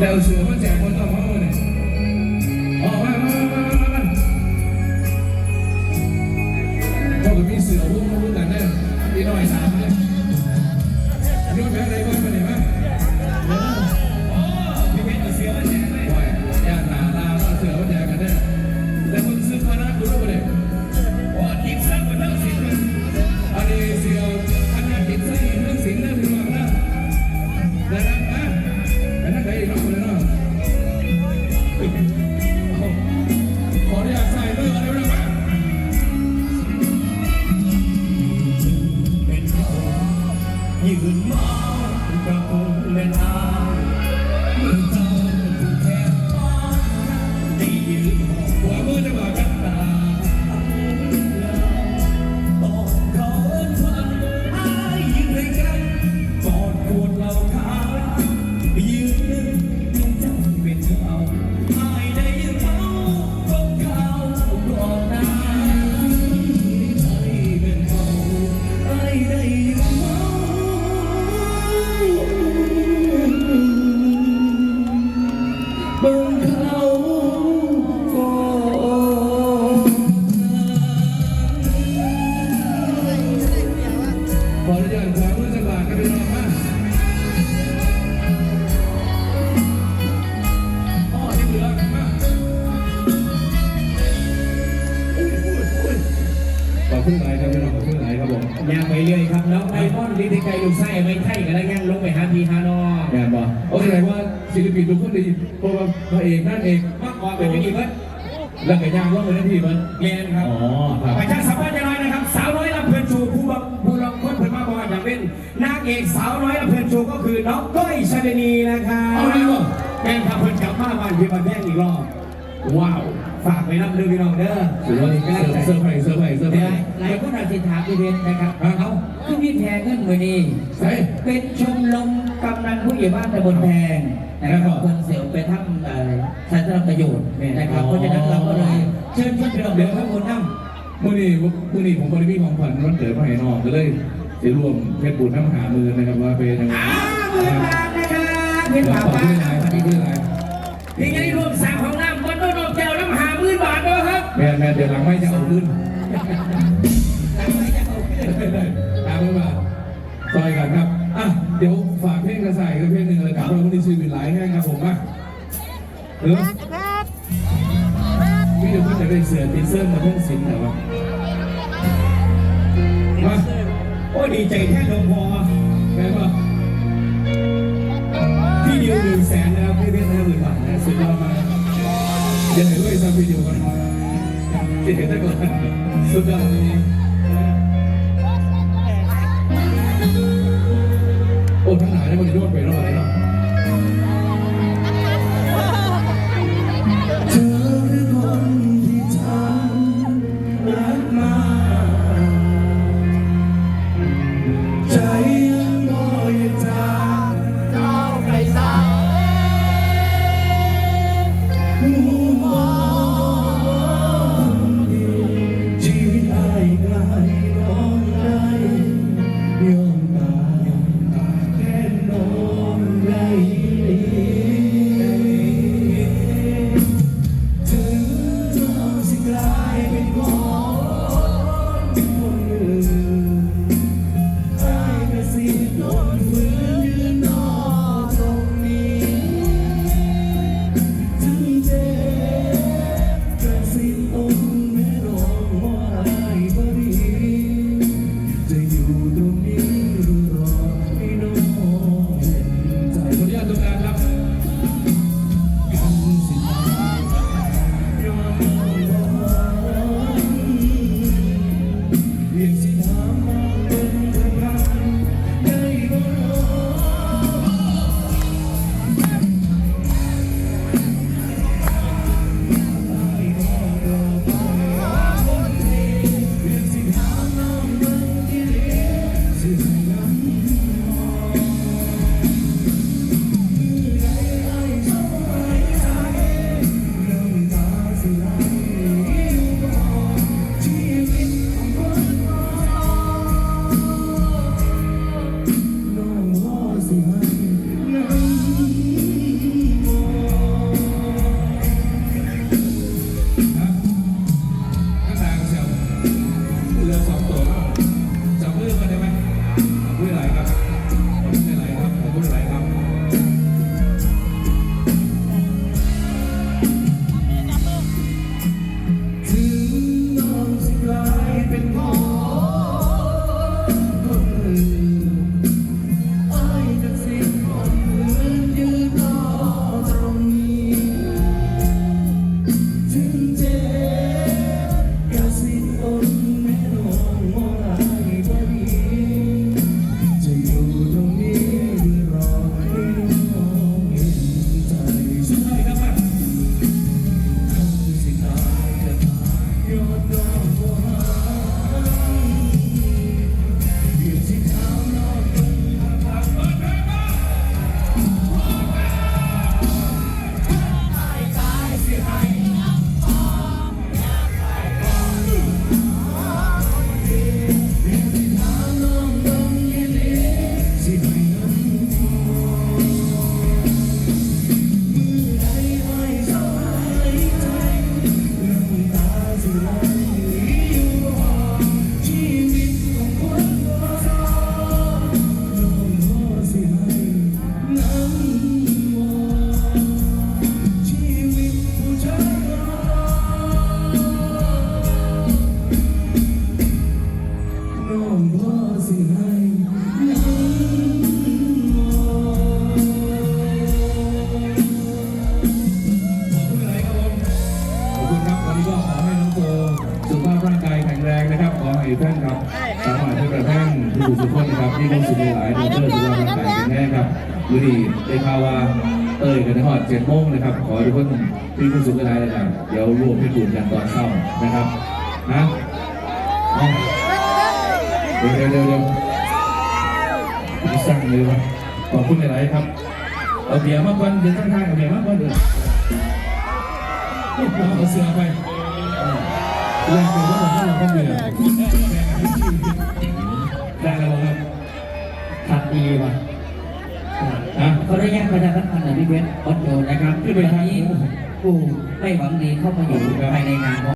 เดี๋ยวเสือ ศิลปินทุกคนดีเพราะว่าพระเอกนั่นเองมากกว่าเป็นอย่างนี้เพิ่นแล้วก็ย่างร่วมไปทันทีมันเรียนครับอ๋อครับประชาสัมพันธ์จะน้อยนะครับสาวน้อยลำเพลินชูผู้บังผู้ลำคนเพิ่นมาบอกว่าอย่างเป็นนางเอกสาวน้อยลำเพลินชูก็คือน้องก้อยชาเดนีนะครับเอาเลยบ่แม่นครับเพิ่นกลับมาบ้านพี่บ้านแม่งอีกรอบว้าวฝากไปรับเรื่องพี่น้องเด้อถือว่าเซอร์ไพรส์เซอร์ไพรส์เซอร์ไพรหลายส์หลายคนอาจจะถามพี่เพชรนะครับครับเอา คือพี่แพงเงินมือนี้ใช่เป็นชมรมกำนันผู้ใหญ่บ้านตำบลแพงนะครับคนเสียวไปทำอะไรสาธารณประโยชน์นะครับเพราะฉะนั้นเราก็เลยเชิญชวนพี่น้องเดี๋ยวข้างบนนั่งมื่อนี้มื่อนี้ผมบริมีของขวัญวันเกิดมาให้น้องก็เลยจะรวมเพชรบุญน้ำหามือนะครับว่าเป็นยังไงอ้าวมือบานนะครับเห็นขป่าอบวคุณหลายครับพี่หลายพี่ยังได้รวมสามของน้ำวันโดนออกแก้วน้ำหาหมื่นบาทด้วยครับ แม่แม่เดี๋ยวหลังไม่จะเอาขึ้น เออพี่เดี๋ยวพี่จะได้เสือติเสื้อมาเพิ่มสินแต่ว่ามาโอ้ดีใจแค่ลงพอแม่ป่ะพี่ดิวหนึ่งแสนนะครับพี่เพชรห้าหมื่นบาทนะสุดยอดมากอย่าเห็นด้วยซัมวิดีโอกันจะเห็นได้ก่อนสุดยอด ขอให้น้องโบสุขภาพร่างกายแข็งแรงนะครับ ขอให้ท่านครับสามารถที่กระแท่งผู้สุขคนนะครับที่รู้สุกหลายดอกเอร์สุขภาพร่างกายแข็งแครับดูดีได้ข่าวว่าเต้ยกันในหอดเจ็ดโมงนะครับ ขอทุกคนที่ผู้สุขหลายนะครับเดี๋ยวรวมให้ดูกันตอนเช้านะครับนะเร็วยวเร็วเดี๋ยวสั่งเลยวะขอบคุณหลายๆครับเอาเบียร์มากกว่าเดี๋ยวตั้งท่ากับเบียร์มากกว่าเดี๋เว Não, você. แรงเป็นว่าเราต้องเหนื่อยร์ได้แล้ครับขับดีว่ะอะเขาได้แยกประชาสัมพันธ์ในพิเวศอดโยนนะครับขึ้นไปทางนี้ผู้ไม่หวังดีเข้ามาอยู่ภายในงาน